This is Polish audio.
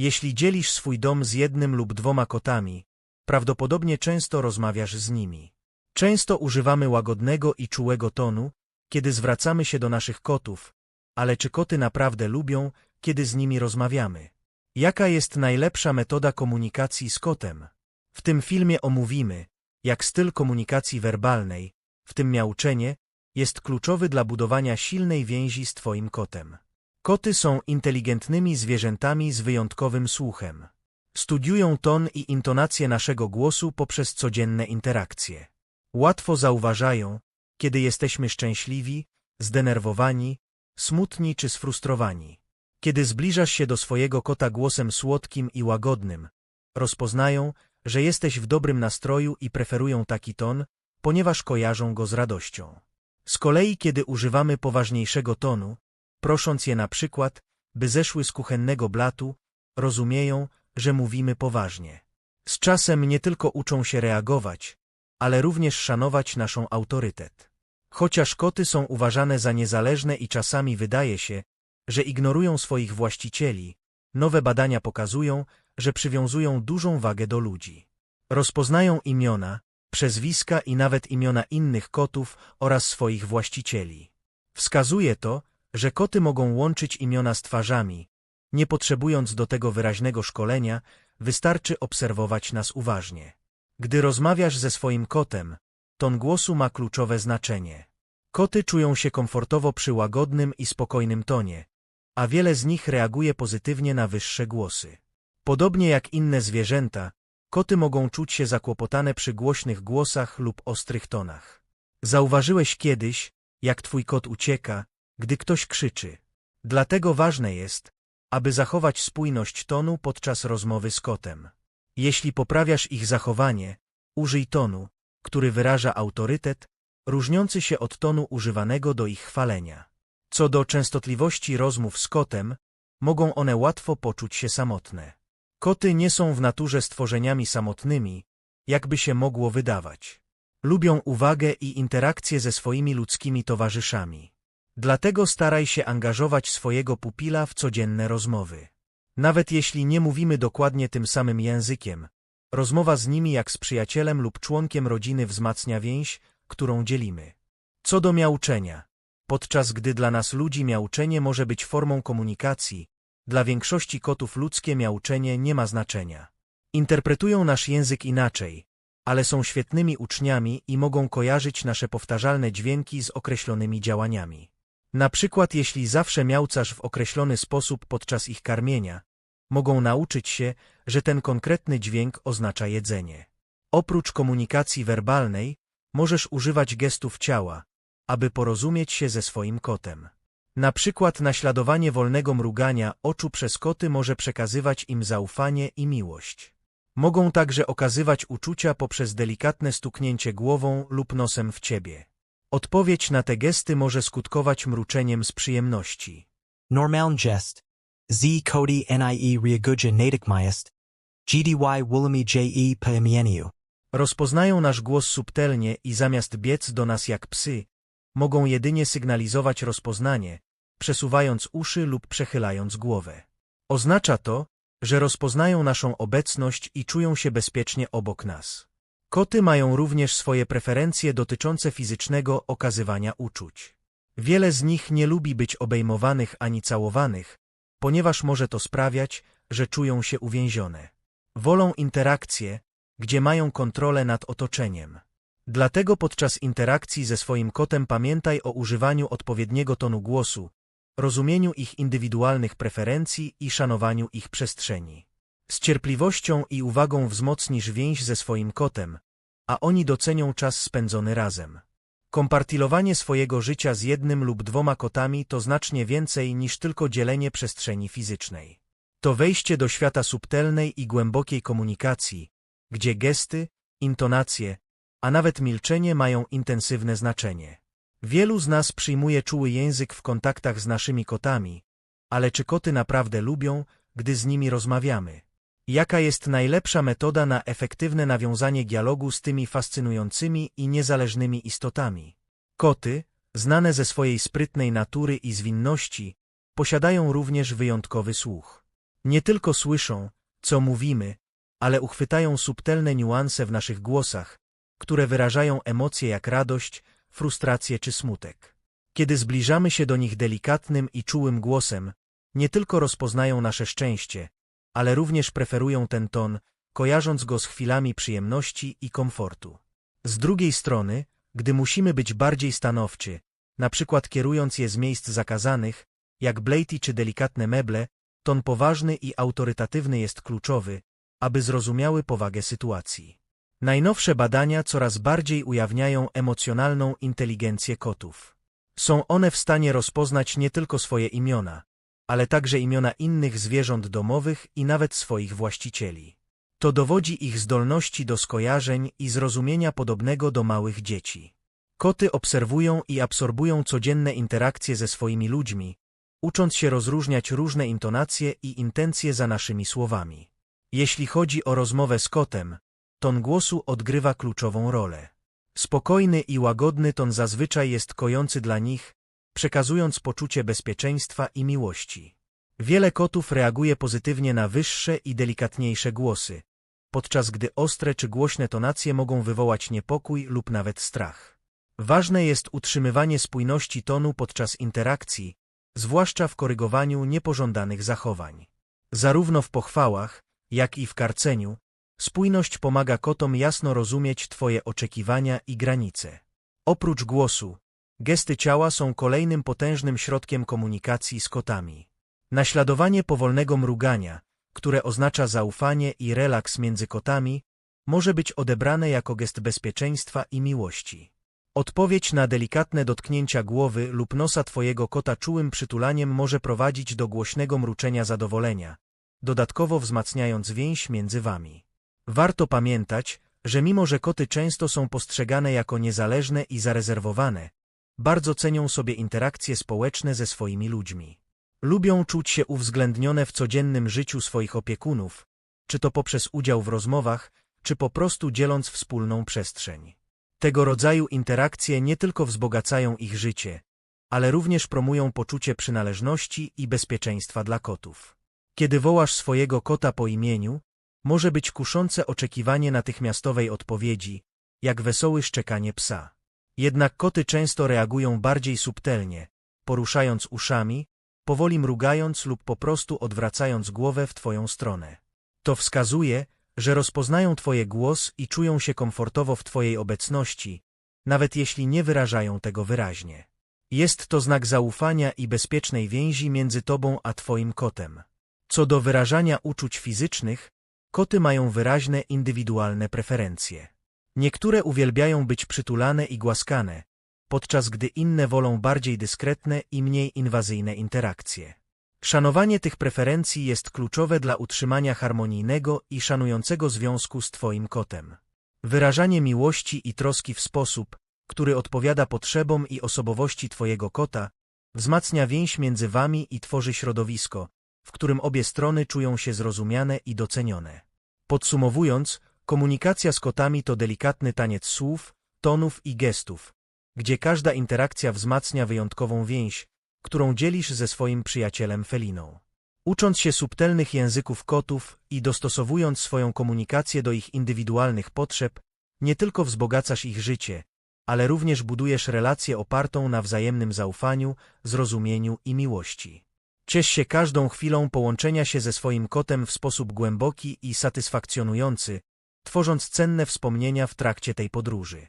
Jeśli dzielisz swój dom z jednym lub dwoma kotami, prawdopodobnie często rozmawiasz z nimi. Często używamy łagodnego i czułego tonu, kiedy zwracamy się do naszych kotów, ale czy koty naprawdę lubią, kiedy z nimi rozmawiamy? Jaka jest najlepsza metoda komunikacji z kotem? W tym filmie omówimy, jak styl komunikacji werbalnej, w tym miauczenie, jest kluczowy dla budowania silnej więzi z Twoim kotem. Koty są inteligentnymi zwierzętami z wyjątkowym słuchem. Studiują ton i intonację naszego głosu poprzez codzienne interakcje. Łatwo zauważają, kiedy jesteśmy szczęśliwi, zdenerwowani, smutni czy sfrustrowani. Kiedy zbliżasz się do swojego kota głosem słodkim i łagodnym, rozpoznają, że jesteś w dobrym nastroju i preferują taki ton, ponieważ kojarzą go z radością. Z kolei kiedy używamy poważniejszego tonu, prosząc je na przykład, by zeszły z kuchennego blatu, rozumieją, że mówimy poważnie. Z czasem nie tylko uczą się reagować, ale również szanować naszą autorytet. Chociaż koty są uważane za niezależne i czasami wydaje się, że ignorują swoich właścicieli, nowe badania pokazują, że przywiązują dużą wagę do ludzi. Rozpoznają imiona, przezwiska i nawet imiona innych kotów oraz swoich właścicieli. Wskazuje to, że koty mogą łączyć imiona z twarzami. Nie potrzebując do tego wyraźnego szkolenia, wystarczy obserwować nas uważnie. Gdy rozmawiasz ze swoim kotem, ton głosu ma kluczowe znaczenie. Koty czują się komfortowo przy łagodnym i spokojnym tonie, a wiele z nich reaguje pozytywnie na wyższe głosy. Podobnie jak inne zwierzęta, koty mogą czuć się zakłopotane przy głośnych głosach lub ostrych tonach. Zauważyłeś kiedyś, jak twój kot ucieka, gdy ktoś krzyczy. Dlatego ważne jest, aby zachować spójność tonu podczas rozmowy z kotem. Jeśli poprawiasz ich zachowanie, użyj tonu, który wyraża autorytet, różniący się od tonu używanego do ich chwalenia. Co do częstotliwości rozmów z kotem, mogą one łatwo poczuć się samotne. Koty nie są w naturze stworzeniami samotnymi, jakby się mogło wydawać. Lubią uwagę i interakcje ze swoimi ludzkimi towarzyszami. Dlatego staraj się angażować swojego pupila w codzienne rozmowy. Nawet jeśli nie mówimy dokładnie tym samym językiem, rozmowa z nimi jak z przyjacielem lub członkiem rodziny wzmacnia więź, którą dzielimy. Co do miauczenia. Podczas gdy dla nas ludzi miauczenie może być formą komunikacji, dla większości kotów ludzkie miauczenie nie ma znaczenia. Interpretują nasz język inaczej, ale są świetnymi uczniami i mogą kojarzyć nasze powtarzalne dźwięki z określonymi działaniami. Na przykład jeśli zawsze miaucasz w określony sposób podczas ich karmienia, mogą nauczyć się, że ten konkretny dźwięk oznacza jedzenie. Oprócz komunikacji werbalnej, możesz używać gestów ciała, aby porozumieć się ze swoim kotem. Na przykład naśladowanie wolnego mrugania oczu przez koty może przekazywać im zaufanie i miłość. Mogą także okazywać uczucia poprzez delikatne stuknięcie głową lub nosem w ciebie. Odpowiedź na te gesty może skutkować mruczeniem z przyjemności. Normal jest. Z Cody nie reaguja natychmiast. GDY wolumi je poimieniu. Rozpoznają nasz głos subtelnie i zamiast biec do nas jak psy, mogą jedynie sygnalizować rozpoznanie, przesuwając uszy lub przechylając głowę. Oznacza to, że rozpoznają naszą obecność i czują się bezpiecznie obok nas. Koty mają również swoje preferencje dotyczące fizycznego okazywania uczuć. Wiele z nich nie lubi być obejmowanych ani całowanych, ponieważ może to sprawiać, że czują się uwięzione. Wolą interakcje, gdzie mają kontrolę nad otoczeniem. Dlatego podczas interakcji ze swoim kotem pamiętaj o używaniu odpowiedniego tonu głosu, rozumieniu ich indywidualnych preferencji i szanowaniu ich przestrzeni. Z cierpliwością i uwagą wzmocnisz więź ze swoim kotem, a oni docenią czas spędzony razem. Kompartilowanie swojego życia z jednym lub dwoma kotami to znacznie więcej niż tylko dzielenie przestrzeni fizycznej. To wejście do świata subtelnej i głębokiej komunikacji, gdzie gesty, intonacje, a nawet milczenie mają intensywne znaczenie. Wielu z nas przyjmuje czuły język w kontaktach z naszymi kotami, ale czy koty naprawdę lubią, gdy z nimi rozmawiamy? Jaka jest najlepsza metoda na efektywne nawiązanie dialogu z tymi fascynującymi i niezależnymi istotami? Koty, znane ze swojej sprytnej natury i zwinności, posiadają również wyjątkowy słuch. Nie tylko słyszą, co mówimy, ale uchwytają subtelne niuanse w naszych głosach, które wyrażają emocje jak radość, frustrację czy smutek. Kiedy zbliżamy się do nich delikatnym i czułym głosem, nie tylko rozpoznają nasze szczęście, ale również preferują ten ton, kojarząc go z chwilami przyjemności i komfortu. Z drugiej strony, gdy musimy być bardziej stanowczy, na przykład kierując je z miejsc zakazanych, jak Blatey czy delikatne meble, ton poważny i autorytatywny jest kluczowy, aby zrozumiały powagę sytuacji. Najnowsze badania coraz bardziej ujawniają emocjonalną inteligencję kotów. Są one w stanie rozpoznać nie tylko swoje imiona, ale także imiona innych zwierząt domowych i nawet swoich właścicieli. To dowodzi ich zdolności do skojarzeń i zrozumienia podobnego do małych dzieci. Koty obserwują i absorbują codzienne interakcje ze swoimi ludźmi, ucząc się rozróżniać różne intonacje i intencje za naszymi słowami. Jeśli chodzi o rozmowę z kotem, ton głosu odgrywa kluczową rolę. Spokojny i łagodny ton zazwyczaj jest kojący dla nich, przekazując poczucie bezpieczeństwa i miłości. Wiele kotów reaguje pozytywnie na wyższe i delikatniejsze głosy, podczas gdy ostre czy głośne tonacje mogą wywołać niepokój lub nawet strach. Ważne jest utrzymywanie spójności tonu podczas interakcji, zwłaszcza w korygowaniu niepożądanych zachowań. Zarówno w pochwałach, jak i w karceniu, spójność pomaga kotom jasno rozumieć Twoje oczekiwania i granice. Oprócz głosu, gesty ciała są kolejnym potężnym środkiem komunikacji z kotami. Naśladowanie powolnego mrugania, które oznacza zaufanie i relaks między kotami, może być odebrane jako gest bezpieczeństwa i miłości. Odpowiedź na delikatne dotknięcia głowy lub nosa Twojego kota czułym przytulaniem może prowadzić do głośnego mruczenia zadowolenia, dodatkowo wzmacniając więź między Wami. Warto pamiętać, że mimo że koty często są postrzegane jako niezależne i zarezerwowane, bardzo cenią sobie interakcje społeczne ze swoimi ludźmi. Lubią czuć się uwzględnione w codziennym życiu swoich opiekunów, czy to poprzez udział w rozmowach, czy po prostu dzieląc wspólną przestrzeń. Tego rodzaju interakcje nie tylko wzbogacają ich życie, ale również promują poczucie przynależności i bezpieczeństwa dla kotów. Kiedy wołasz swojego kota po imieniu, może być kuszące oczekiwanie natychmiastowej odpowiedzi, jak wesoły szczekanie psa. Jednak koty często reagują bardziej subtelnie, poruszając uszami, powoli mrugając lub po prostu odwracając głowę w Twoją stronę. To wskazuje, że rozpoznają Twoje głos i czują się komfortowo w Twojej obecności, nawet jeśli nie wyrażają tego wyraźnie. Jest to znak zaufania i bezpiecznej więzi między Tobą a Twoim kotem. Co do wyrażania uczuć fizycznych, koty mają wyraźne, indywidualne preferencje. Niektóre uwielbiają być przytulane i głaskane, podczas gdy inne wolą bardziej dyskretne i mniej inwazyjne interakcje. Szanowanie tych preferencji jest kluczowe dla utrzymania harmonijnego i szanującego związku z Twoim kotem. Wyrażanie miłości i troski w sposób, który odpowiada potrzebom i osobowości Twojego kota, wzmacnia więź między Wami i tworzy środowisko, w którym obie strony czują się zrozumiane i docenione. Podsumowując, komunikacja z kotami to delikatny taniec słów, tonów i gestów, gdzie każda interakcja wzmacnia wyjątkową więź, którą dzielisz ze swoim przyjacielem feliną. Ucząc się subtelnych języków kotów i dostosowując swoją komunikację do ich indywidualnych potrzeb, nie tylko wzbogacasz ich życie, ale również budujesz relację opartą na wzajemnym zaufaniu, zrozumieniu i miłości. Ciesz się każdą chwilą połączenia się ze swoim kotem w sposób głęboki i satysfakcjonujący, tworząc cenne wspomnienia w trakcie tej podróży.